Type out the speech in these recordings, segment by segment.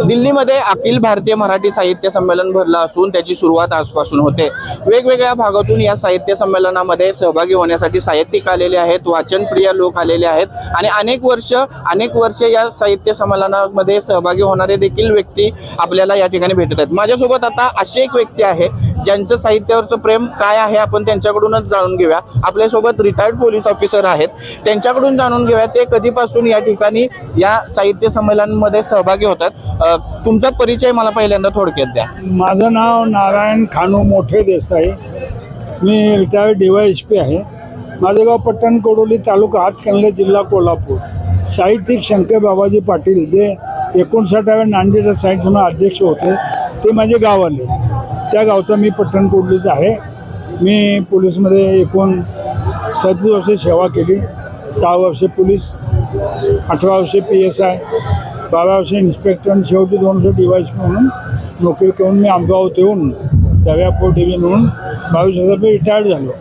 दिल्लीमध्ये अखिल भारतीय मराठी साहित्य संमेलन भरलं असून त्याची सुरुवात आजपासून होते. वेगवेगळ्या भागातून या साहित्य संमेलनामध्ये सहभागी होण्यासाठी साहित्यिक आलेले आहेत वाचनप्रिय लोक आलेले आहेत आणि अनेक वर्ष अनेक वर्ष या साहित्य संमेलनामध्ये सहभागी होणारे देखील व्यक्ती आपल्याला या ठिकाणी भेटत आहेत. माझ्यासोबत आता अशी एक व्यक्ती आहे ज्यांचं साहित्यावरचं प्रेम काय आहे आपण त्यांच्याकडूनच जाणून घेऊया. आपल्यासोबत रिटायर्ड पोलीस ऑफिसर आहेत. त्यांच्याकडून जाणून घेऊया ते कधीपासून या ठिकाणी या साहित्य संमेलनामध्ये सहभागी होतात. तुमचा परिचय मला पहिल्यांदा थोडक्यात द्या. माझं नाव नारायण खानू मोठे देसाई. मी retired D Y S P आहे. माझं गाव पट्टण कोडोली तालुका हातकणंगले जिल्हा कोल्हापूर. साहित्यिक शंकर बाबाजी पाटील जे एकोणसाठाव्या नांदेडच्या साहित्य अध्यक्ष होते ते माझे गाव आले त्या गावचा मी पट्टण कोडलीचा आहे. मी पोलीसमध्ये एकूण सदतीस वर्षे सेवा केली. सहा वर्षे पोलीस अठरा वर्षे पी एस आय. बारा वर्षे इन्स्पेक्टर आणि शेवटी दोन वर्ष डिवाईस म्हणून नोकरी करून मी आमगावात येऊन दर्यापूर डिव्हिजन म्हणून बावीस हजार रुपये रिटायर्ड झालो.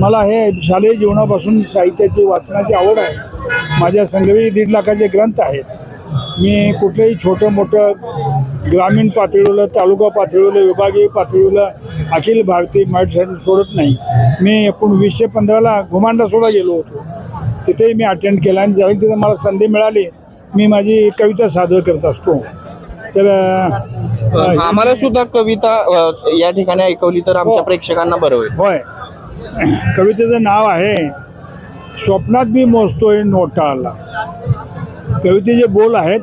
मला हे शालेय जीवनापासून साहित्याची वाचनाची आवड आहे. माझ्या संग्रही दीड लाखाचे ग्रंथ आहेत. मी कुठलंही छोटं मोठं ग्रामीण पातळीवर तालुका पातळीवर विभागीय पातळीवर अखिल भारतीय मराठी सोडत नाही. मी एकूण वीसशे पंधराला घुमांडा सोडा गेलो होतो. तिथेही मी अटेंड केला आणि ज्यावेळी तिथे मला संधी मिळाली मी माझी कविता सादर करत असतो. तर आम्हाला सुद्धा कविता अ, या ठिकाणी ऐकवली तर आमच्या हो. प्रेक्षकांना बरं होईल. होय. कवितेचं नाव आहे स्वप्नात मी मोजतोय नोटाला. कवितेचे बोल आहेत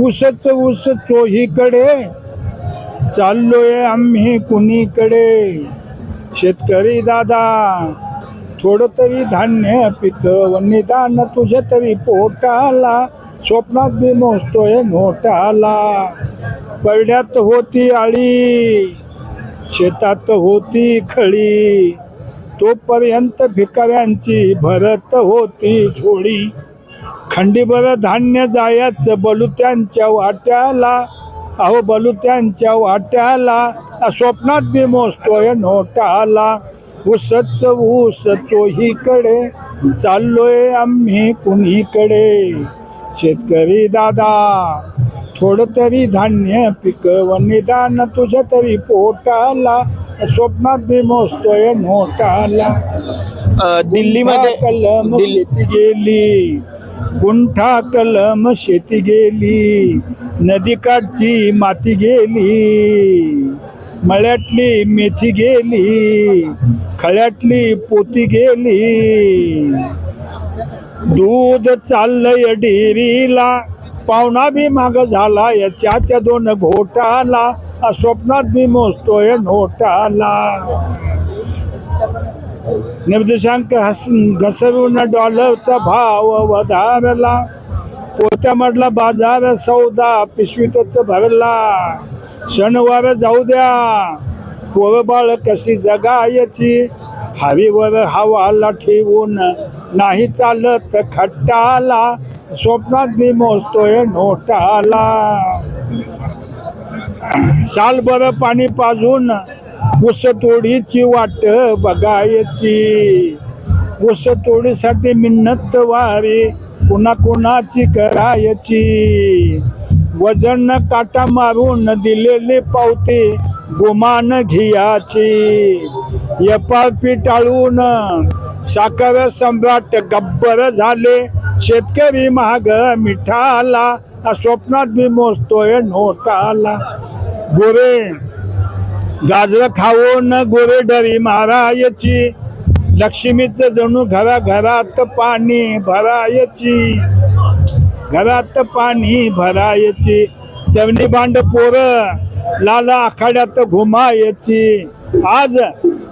उसच उस चोहीकडे चाललोय आम्ही कुणीकडे. शेतकरी दादा थोडं तरी धान्य पितं निदान तुझ्या तरी पोटाला. स्वप्नात मी मोजतोय नोटाला. परड्यात होती आळी शेतात होती खळी. तोपर्यंत भिकाऱ्यांची भरत होती झोळी. खंडीभर धान्य जायचं बलुत्यांच्या वाट्याला. अहो बलुत्यांच्या वाट्याला. स्वप्नात बी मोजतोय नोटाला. उसच ऊस चोहीकडे चाललोय आम्ही कुणीकडे. शेतकरी दादा थोडं तरी धान्य पिकव निदान तुझ्या तरी पोटाला स्वप्नात बी मोजतोय नोटाला. अ, दिल्लीमध्ये कलम दिल्ली शेती गेली गुंठा कलम शेती गेली नदीकाठची माती गेली. मळ्यातली मेथी गेली खळ्यातली पोती गेली. दूध चाललंय डेरीला पाहुणा बी माग झाला याच्याच्या दोन घोटाला स्वप्नात बी मोजतोय नोटाला. निर्देशांक हस घसरून डॉलरचा भाव वधारला. पोत्यामधला बाजार सौदा पिशवीतच भरला. सणवार जाऊ द्या. पोरबाळ कशी जगायची? हवीवर हवाला ठेवून नाही चालत खट्टाला. स्वप्नात मी मोजतोय नोटाला. सालभर पाणी पाजून ऊस तोडीची वाट बघायची. ऊस तोडीसाठी मिन्नत वारी. कुणा कुणाची करायची? वजन काटा मारून दिलेली पावती गुमान घियाची. एपापी टाळून साखर सम्राट गब्बर झाले. शेतकरी महाग मिठाला स्वप्नात मी मोजतोय नोटाला. गोरे गाजर खाऊन गोरे डरी मारायची. लक्ष्मीचं जणू घरा घरात पाणी भरायची. घरात पाणी भरायची. जवनी भांड पोर लाला आखाड्यात घुमायची. आज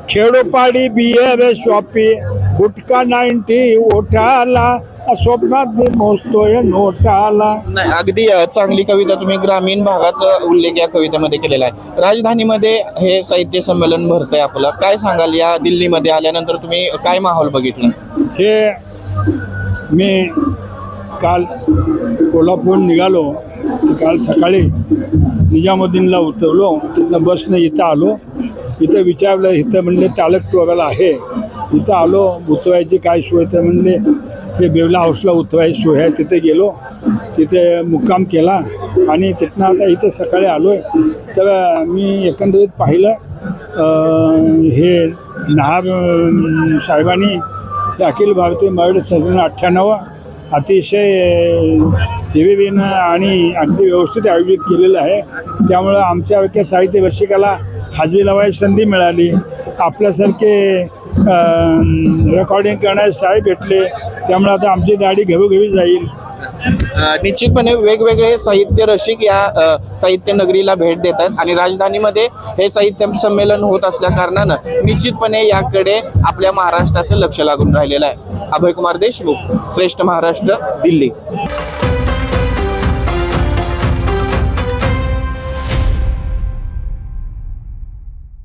खेडोपाडी बियर शॉपी गुटका नाईन्टी ओठाला स्वप्नात मी मोजतोय नोटाला. नाही अगदी अ, चांगली कविता तुम्ही ग्रामीण भागाचा उल्लेख या कवितेमध्ये केलेला आहे. राजधानीमध्ये हे साहित्य संमेलन भरतंय आपलं. काय सांगाल? या दिल्लीमध्ये आल्यानंतर तुम्ही काय माहोल बघितला? हे मी काल कोल्हापूर निघालो. तर काल सकाळी निजामुद्दीनला उतरलो. तिथनं बसनं इथं आलो. इथं विचारलं इथं म्हणले चालक टोराला आहे. इथं आलो उतरायची काय सोय तर म्हणले ते बेवला हाऊसला उतरायची सोय आहे तिथे गेलो. तिथे मुक्काम केला. आणि तिथनं आता इथं सकाळी आलो आहे तर मी एकंदरीत पाहिलं हे नहार साहेबांनी अखिल भारतीय मराठी संघटन अठ्ठ्याण्णव अतिशय हिरिरीनं आणि अगदी व्यवस्थित आयोजित केलेलं आहे. त्यामुळं आमच्या साहित्य वर्षिकाला हजेरी लावायची संधी मिळाली. आपल्यासारखे रेकॉर्डिंग करण्यास साहेब भेटले. त्यामुळे आता आमची दाढी घरोघरी जाईल. निश्चितपणे वेगवेगळे साहित्य रसिक या अ, साहित्य नगरीला भेट देतात आणि राजधानीमध्ये हे साहित्य संमेलन होत असल्या कारणानं निश्चितपणे याकडे आपल्या महाराष्ट्राचं लक्ष लागून राहिलेलं आहे. अभय कुमार देशमुख श्रेष्ठ महाराष्ट्र दिल्ली.